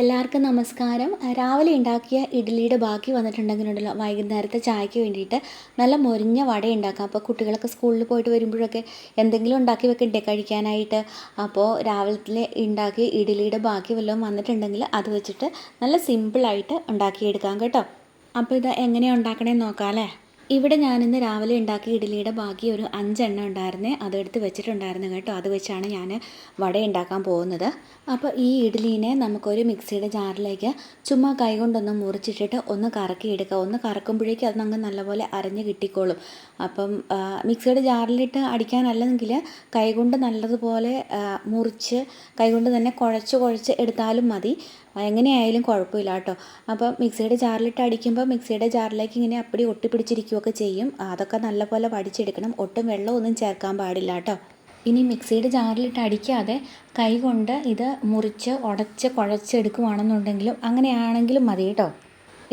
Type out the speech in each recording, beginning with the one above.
എല്ലാവർക്കും നമസ്കാരം. രാവിലെ ഉണ്ടാക്കിയ ഇഡ്ഡലിയുടെ ബാക്കി വന്നിട്ടുണ്ടെങ്കിലുണ്ടല്ലോ വൈകുന്നേരത്തെ ചായയ്ക്ക് വേണ്ടിയിട്ട് നല്ല മൊരിഞ്ഞ വട ഉണ്ടാക്കാം. അപ്പോൾ കുട്ടികളൊക്കെ സ്കൂളിൽ പോയിട്ട് വരുമ്പോഴൊക്കെ എന്തെങ്കിലും ഉണ്ടാക്കി വെക്കണ്ടേ കഴിക്കാനായിട്ട്? അപ്പോൾ രാവിലെ ഉണ്ടാക്കിയ ഇഡ്ഡലിയുടെ ബാക്കി വല്ലതും വന്നിട്ടുണ്ടെങ്കിൽ അത് വെച്ചിട്ട് നല്ല സിമ്പിളായിട്ട് ഉണ്ടാക്കിയെടുക്കാം കേട്ടോ. അപ്പോൾ ഇത് എങ്ങനെയാണ് ഉണ്ടാക്കണേന്ന് നോക്കാം അല്ലേ? ഇവിടെ ഞാനിന്ന് രാവിലെ ഉണ്ടാക്കിയ ഇഡ്ഡലിയുടെ ബാക്കി ഒരു അഞ്ചെണ്ണം ഉണ്ടായിരുന്നേ. അതെടുത്ത് വെച്ചിട്ടുണ്ടായിരുന്നു കേട്ടോ. അത് വെച്ചാണ് ഞാൻ വട ഉണ്ടാക്കാൻ പോകുന്നത്. അപ്പോൾ ഈ ഇഡ്ഡലീനെ നമുക്കൊരു മിക്സിയുടെ ജാറിലേക്ക് ചുമ്മാ കൈകൊണ്ടൊന്ന് മുറിച്ചിട്ടിട്ട് ഒന്ന് കറക്കി എടുക്കുക ഒന്ന് കറക്കുമ്പോഴേക്കും അത് നമുക്ക് നല്ലപോലെ അരഞ്ഞ് കിട്ടിക്കോളും. അപ്പം മിക്സിയുടെ ജാറിലിട്ട് അടിക്കാനല്ലെങ്കിൽ കൈകൊണ്ട് നല്ലതുപോലെ മുറിച്ച് കൈകൊണ്ട് തന്നെ കുഴച്ച് കുഴച്ച് എടുത്താലും മതി. എങ്ങനെയായാലും കുഴപ്പമില്ല കേട്ടോ. അപ്പോൾ മിക്സിയുടെ ജാറിലിട്ട് അടിക്കുമ്പോൾ മിക്സിയുടെ ജാറിലേക്ക് ഇങ്ങനെ അപ്പടി ഒട്ടിപ്പിടിച്ചിരിക്കുകയൊക്കെ ചെയ്യും. അതൊക്കെ നല്ലപോലെ വടിച്ചെടുക്കണം. ഒട്ടും വെള്ളമൊന്നും ചേർക്കാൻ പാടില്ല കേട്ടോ. ഇനി മിക്സിയുടെ ജാറിലിട്ട് അടിക്കാതെ കൈകൊണ്ട് ഇത് മുറിച്ച് ഉടച്ച് കുഴച്ചെടുക്കുവാണെന്നുണ്ടെങ്കിലും അങ്ങനെയാണെങ്കിലും മതി കേട്ടോ.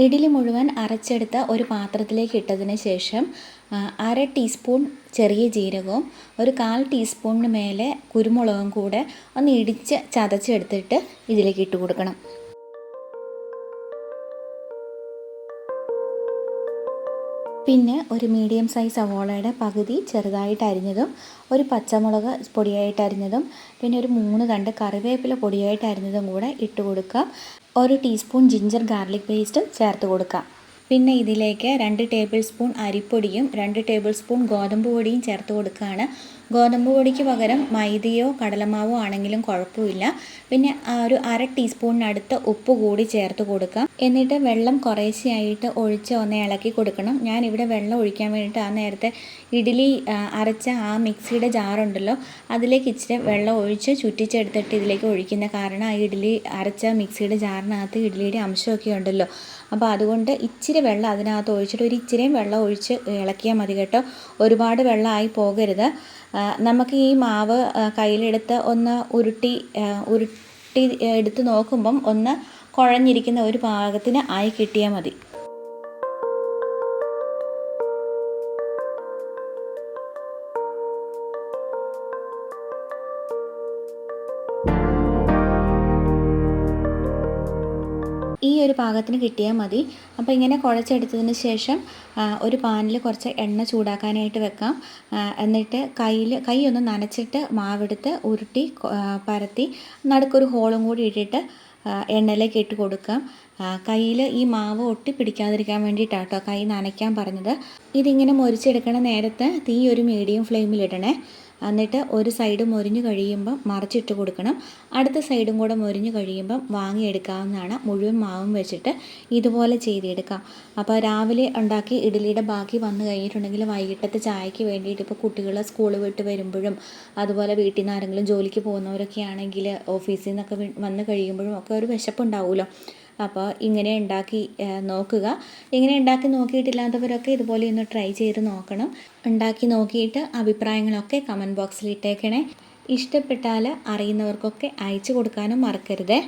ഇഡ്ഡലി മുഴുവൻ അരച്ചെടുത്ത ഒരു പാത്രത്തിലേക്ക് ഇട്ടതിന് ശേഷം അര ടീസ്പൂൺ ചെറിയ ജീരകവും ഒരു കാൽ ടീസ്പൂണിന് മേലെ കുരുമുളകും കൂടെ ഒന്ന് ഇടിച്ച് ചതച്ചെടുത്തിട്ട് ഇതിലേക്ക് ഇട്ട് കൊടുക്കണം. പിന്നെ ഒരു മീഡിയം സൈസ് സവോളയുടെ പകുതി ചെറുതായിട്ട് അരിഞ്ഞതും ഒരു പച്ചമുളക് പൊടിയായിട്ട് അരിഞ്ഞതും പിന്നെ ഒരു മൂന്ന് തണ്ട് കറിവേപ്പില പൊടിയായിട്ട് അരിഞ്ഞതും കൂടെ ഇട്ട് കൊടുക്കാം. ഒരു ടീസ്പൂൺ ജിഞ്ചർ ഗാർലിക് പേസ്റ്റും ചേർത്ത് കൊടുക്കാം പിന്നെ ഇതിലേക്ക് രണ്ട് ടേബിൾ സ്പൂൺ അരിപ്പൊടിയും രണ്ട് ടേബിൾ സ്പൂൺ ഗോതമ്പ് പൊടിയും ചേർത്ത് കൊടുക്കുകയാണ്. ഗോതമ്പ് പൊടിക്ക് പകരം മൈദയോ കടലമാവോ ആണെങ്കിലും കുഴപ്പമില്ല. പിന്നെ ഒരു അര ടീസ്പൂണിനടുത്ത് ഉപ്പ് കൂടി ചേർത്ത് കൊടുക്കാം. എന്നിട്ട് വെള്ളം കുറേശ്ശെയായിട്ട് ഒഴിച്ച് ഒന്ന് ഇളക്കി കൊടുക്കണം. ഞാൻ ഇവിടെ വെള്ളം ഒഴിക്കാൻ വേണ്ടിയിട്ട് ആ നേരത്തെ ഇഡ്ഡലി അരച്ച ആ മിക്സിയുടെ ജാറുണ്ടല്ലോ അതിലേക്ക് ഇച്ചിരി വെള്ളം ഒഴിച്ച് ചുറ്റിച്ചെടുത്തിട്ട് ഇതിലേക്ക് ഒഴിക്കുന്ന കാരണം ആ ഇഡ്ഡലി അരച്ച മിക്സിയുടെ ജാറിനകത്ത് ഇഡ്ഡലിയുടെ അംശമൊക്കെ ഉണ്ടല്ലോ. അപ്പോൾ അതുകൊണ്ട് ഇച്ചിരി വെള്ളം അതിനകത്ത് ഒഴിച്ചിട്ട് ഒരു ഇച്ചിരിയും വെള്ളം ഒഴിച്ച് ഇളക്കിയാൽ മതി കേട്ടോ. ഒരുപാട് വെള്ളമായി പോകരുത്. നമുക്ക് ഈ മാവ് കയ്യിലെടുത്ത് ഒന്ന് ഉരുട്ടി ഉരുട്ടി എടുത്ത് നോക്കുമ്പം ഒന്ന് കുഴഞ്ഞിരിക്കുന്ന ഒരു പാകത്തിന് ആയി കിട്ടിയാൽ മതി. ഈ ഒരു പാകത്തിന് കിട്ടിയാൽ മതി. അപ്പോൾ ഇങ്ങനെ കുഴച്ചെടുത്തതിന് ശേഷം ഒരു പാനിൽ കുറച്ച് എണ്ണ ചൂടാക്കാനായിട്ട് വെക്കാം. എന്നിട്ട് കയ്യിൽ കൈ ഒന്ന് നനച്ചിട്ട് മാവെടുത്ത് ഉരുട്ടി പരത്തി നടുക്കൊരു ഹോളും കൂടി ഇട്ടിട്ട് എണ്ണയിലേക്ക് ഇട്ട് കൊടുക്കാം. കയ്യിൽ ഈ മാവ് ഒട്ടി പിടിക്കാതിരിക്കാൻ വേണ്ടിയിട്ടാണ് കേട്ടോ കൈ നനയ്ക്കാൻ പറഞ്ഞത്. ഇതിങ്ങനെ മുരിച്ചെടുക്കണ നേരത്തെ തീ ഒരു മീഡിയം ഫ്ലെയിമിലിടണേ എന്നിട്ട് ഒരു സൈഡ് മൊരിഞ്ഞ് കഴിയുമ്പം മറിച്ചിട്ട് കൊടുക്കണം. അടുത്ത സൈഡും കൂടെ മൊരിഞ്ഞ് കഴിയുമ്പം വാങ്ങിയെടുക്കാവുന്നതാണ്. മുഴുവൻ മാവും വെച്ചിട്ട് ഇതുപോലെ ചെയ്തെടുക്കാം. അപ്പോൾ രാവിലെ ഉണ്ടാക്കി ഇഡ്ഡലിയുടെ ബാക്കി വന്നു കഴിഞ്ഞിട്ടുണ്ടെങ്കിൽ വൈകിട്ടത്തെ ചായയ്ക്ക് വേണ്ടിയിട്ട് ഇപ്പോൾ കുട്ടികൾ സ്കൂൾ വിട്ട് വരുമ്പോഴും അതുപോലെ വീട്ടിൽ നിന്ന് ആരെങ്കിലും ജോലിക്ക് പോകുന്നവരൊക്കെ ആണെങ്കിൽ ഓഫീസിൽ നിന്നൊക്കെ വന്ന് കഴിയുമ്പോഴും ഒക്കെ ഒരു വിശപ്പുണ്ടാവുമല്ലോ. അപ്പോൾ ഇങ്ങനെ ഉണ്ടാക്കി നോക്കുക. ഇങ്ങനെ ഉണ്ടാക്കി നോക്കിയിട്ടില്ലാത്തവരൊക്കെ ഇതുപോലെ ഒന്ന് ട്രൈ ചെയ്ത് നോക്കണം. ഉണ്ടാക്കി നോക്കിയിട്ട് അഭിപ്രായങ്ങളൊക്കെ കമന്റ് ബോക്സിൽ ഇട്ടേക്കണേ. ഇഷ്ടപ്പെട്ടാൽ അറിയുന്നവർക്കൊക്കെ അയച്ചു കൊടുക്കാനും മറക്കരുതേ.